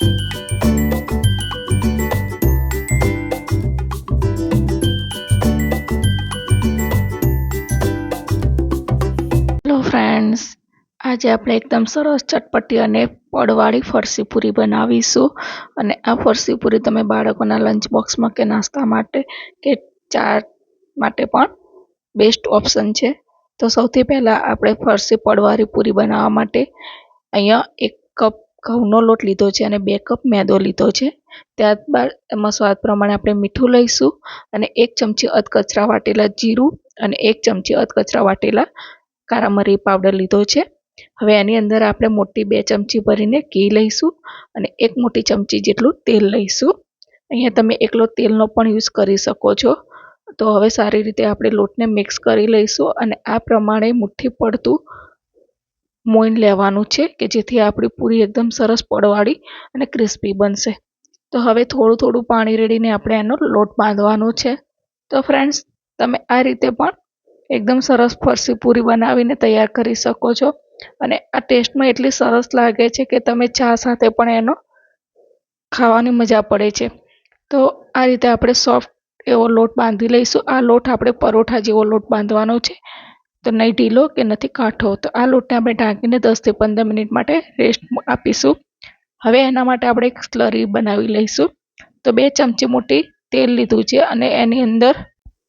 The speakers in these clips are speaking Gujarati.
હેલો ફ્રેન્ડ્સ આજે આપણે એકદમ સરસ ચટપટી અને પડવાળી ફરસી પૂરી બનાવીશું. અને આ ફરસી પૂરી તમે બાળકોના લંચ બોક્સમાં કે નાસ્તા માટે કે ચા માટે પણ બેસ્ટ ઓપ્શન છે. તો સૌથી પહેલાં આપણે ફરસી પડવાળી પૂરી બનાવવા માટે અહીંયા એક કપ ઘઉંનો લોટ લીધો છે અને બે કપ મેદો લીધો છે. ત્યારબાદ એમાં સ્વાદ પ્રમાણે આપણે મીઠું લઈશું અને એક ચમચી અધકચરા વાટેલા જીરું અને એક ચમચી અધકચરા વાટેલા કાળા મરી પાવડર લીધો છે. હવે એની અંદર આપણે મોટી બે ચમચી ભરીને ઘી લઈશું અને એક મોટી ચમચી જેટલું તેલ લઈશું. અહીંયા તમે એકલો તેલનો પણ યુઝ કરી શકો છો. તો હવે સારી રીતે આપણે લોટને મિક્સ કરી લઈશું અને આ પ્રમાણે મુઠ્ઠી પડતું મોઈન લેવાનું છે કે જેથી આપણી પૂરી એકદમ સરસ પડવાળી અને ક્રિસ્પી બનશે. તો હવે થોડું થોડું પાણી રેડીને આપણે એનો લોટ બાંધવાનો છે. તો ફ્રેન્ડ્સ, તમે આ રીતે પણ એકદમ સરસ ફરસી પૂરી બનાવીને તૈયાર કરી શકો છો. અને આ ટેસ્ટમાં એટલી સરસ લાગે છે કે તમે ચા સાથે પણ એનો ખાવાની મજા પડે છે. તો આ રીતે આપણે સોફ્ટ એવો લોટ બાંધી લઈશું. આ લોટ આપણે પરોઠા જેવો લોટ બાંધવાનો છે. તો નહીં ઢીલો કે નથી કાઠો? તો આ લોટને આપણે ઢાંકીને દસથી પંદર મિનિટ માટે રેસ્ટ આપીશું. હવે એના માટે આપણે એક સ્લરી બનાવી લઈશું. તો બે ચમચી મોટી તેલ લીધું છે અને એની અંદર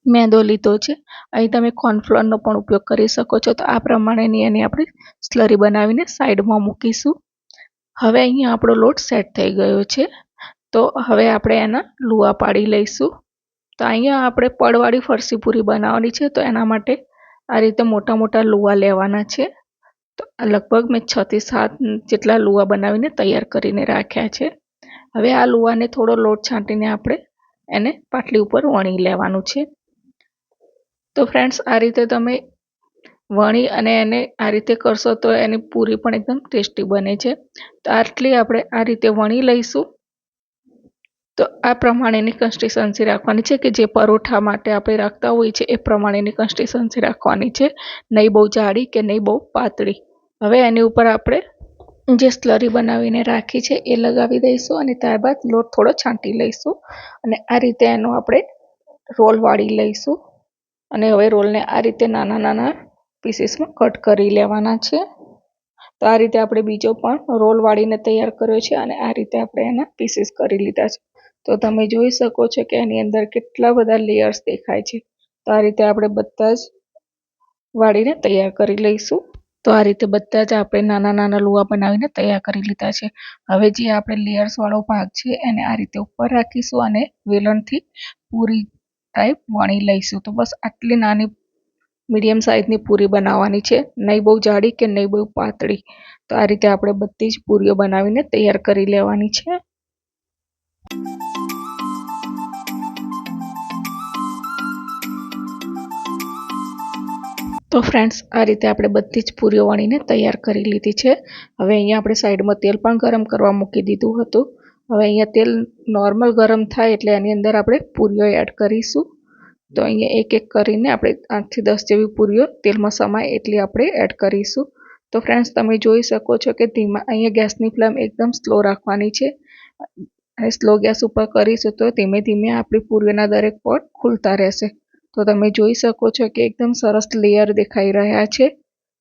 મેંદો લીધો છે. અહીં તમે કોર્નફ્લોરનો પણ ઉપયોગ કરી શકો છો. તો આ પ્રમાણેની એની આપણે સ્લરી બનાવીને સાઈડમાં મૂકીશું. હવે અહીંયા આપણો લોટ સેટ થઈ ગયો છે. તો હવે આપણે એના લુવા પાડી લઈશું. તો અહીંયા આપણે પડવાળી ફરસી પૂરી બનાવવાની છે. તો એના માટે આ રીતે મોટા મોટા લુવા લેવાના છે. તો લગભગ મેં છ થી સાત જેટલા લુવા બનાવીને તૈયાર કરીને રાખ્યા છે. હવે આ લુવાને થોડો લોટ છાંટીને આપણે એને પાટલી ઉપર વણી લેવાનું છે. તો ફ્રેન્ડ્સ, આ રીતે તમે વણી અને એને આ રીતે કરશો તો એની પૂરી પણ એકદમ ટેસ્ટી બને છે. તો આટલી આપણે આ રીતે વણી લઈશું. તો આ પ્રમાણેની કન્સિસ્ટન્સી રાખવાની છે કે જે પરોઠા માટે આપણે રાખતા હોઈએ છીએ, એ પ્રમાણેની કન્સિસ્ટન્સી રાખવાની છે. નહીં બહુ જાડી કે નહીં બહુ પાતળી. હવે એની ઉપર આપણે જે સ્લરી બનાવીને રાખી છે, એ લગાવી દઈશું અને ત્યારબાદ લોટ થોડો છાંટી લઈશું. અને આ રીતે એનો આપણે રોલ વાળી લઈશું. અને હવે રોલને આ રીતે નાના નાના પીસીસમાં કટ કરી લેવાના છે. તો આ રીતે આપણે બીજો પણ રોલ વાળીને તૈયાર કર્યો છે અને આ રીતે આપણે એના પીસીસ કરી લીધા છે. તો તમે જોઈ શકો છો કે એની અંદર કેટલા બધા લેયર્સ દેખાય છે. તો આ રીતે આપણે બધા જ વાળીને તૈયાર કરી લઈશું. તો આ રીતે બધા જ આપણે નાના નાના લુવા બનાવીને તૈયાર કરી લીધા છે. હવે જે આપણે લેયર્સ વાળો ભાગ છે એને આ રીતે ઉપર રાખીશું અને વેલણથી પૂરી ટાઈપ વણી લઈશું. તો બસ આટલી નાની મીડિયમ સાઇઝની પૂરી બનાવવાની છે. નહીં બહુ જાડી કે નહીં બહુ પાતળી. તો આ રીતે આપણે બધી જ પૂરીઓ બનાવીને તૈયાર કરી લેવાની છે. તો ફ્રેન્ડ્સ આ રીતે આપણે બધી જ પૂરીઓ વણીને તૈયાર કરી લીધી છે. હવે અહીંયા આપણે સાઈડમાં તેલ પણ ગરમ કરવા મૂકી દીધું હતું. હવે અહીંયા તેલ નોર્મલ ગરમ થાય એટલે એની અંદર આપણે પૂરીઓ એડ કરીશું. તો અહીંયા એક એક કરીને આપણે આઠથી દસ જેવી પૂરીઓ તેલમાં સમાય એટલી આપણે એડ કરીશું. તો ફ્રેન્ડ્સ તમે જોઈ શકો છો કે ધીમા, અહીંયા ગેસની ફ્લેમ એકદમ સ્લો રાખવાની છે. અને સ્લો ગેસ ઉપર કરીશું તો ધીમે ધીમે આપણી પૂરીઓના દરેક પોટ ખુલતા રહેશે. તો તમે જોઈ શકો છો કે એકદમ સરસ લેયર દેખાઈ રહ્યા છે.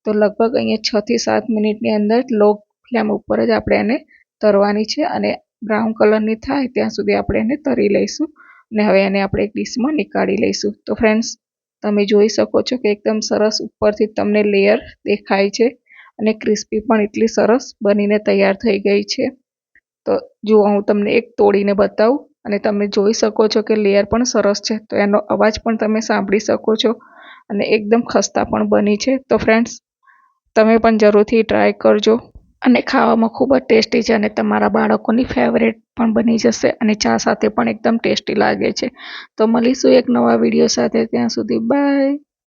તો લગભગ અહીંયા છ થી સાત મિનિટની અંદર લો ફ્લેમ ઉપર જ આપણે એને તરવાની છે અને બ્રાઉન કલરની થાય ત્યાં સુધી આપણે એને તરી લઈશું અને હવે એને આપણે એક ડીશમાં નીકાળી લઈશું. તો ફ્રેન્ડ્સ તમે જોઈ શકો છો કે એકદમ સરસ ઉપરથી તમને લેયર દેખાય છે અને ક્રિસ્પી પણ એટલી સરસ બનીને તૈયાર થઈ ગઈ છે. તો જુઓ, હું તમને એક તોડીને બતાવું. અને તમે જોઈ શકો છો કે લેયર પણ સરસ છે, તો એનો અવાજ પણ તમે સાંભળી શકો છો અને એકદમ ખસ્તા પણ બની છે. તો ફ્રેન્ડ્સ તમે પણ જરૂરથી ટ્રાય કરજો અને ખાવામાં ખૂબ જ ટેસ્ટી છે અને તમારા બાળકોની ફેવરેટ પણ બની જશે અને ચા સાથે પણ એકદમ ટેસ્ટી લાગે છે. તો મળીશું એક નવા વીડિયો સાથે, ત્યાં સુધી બાય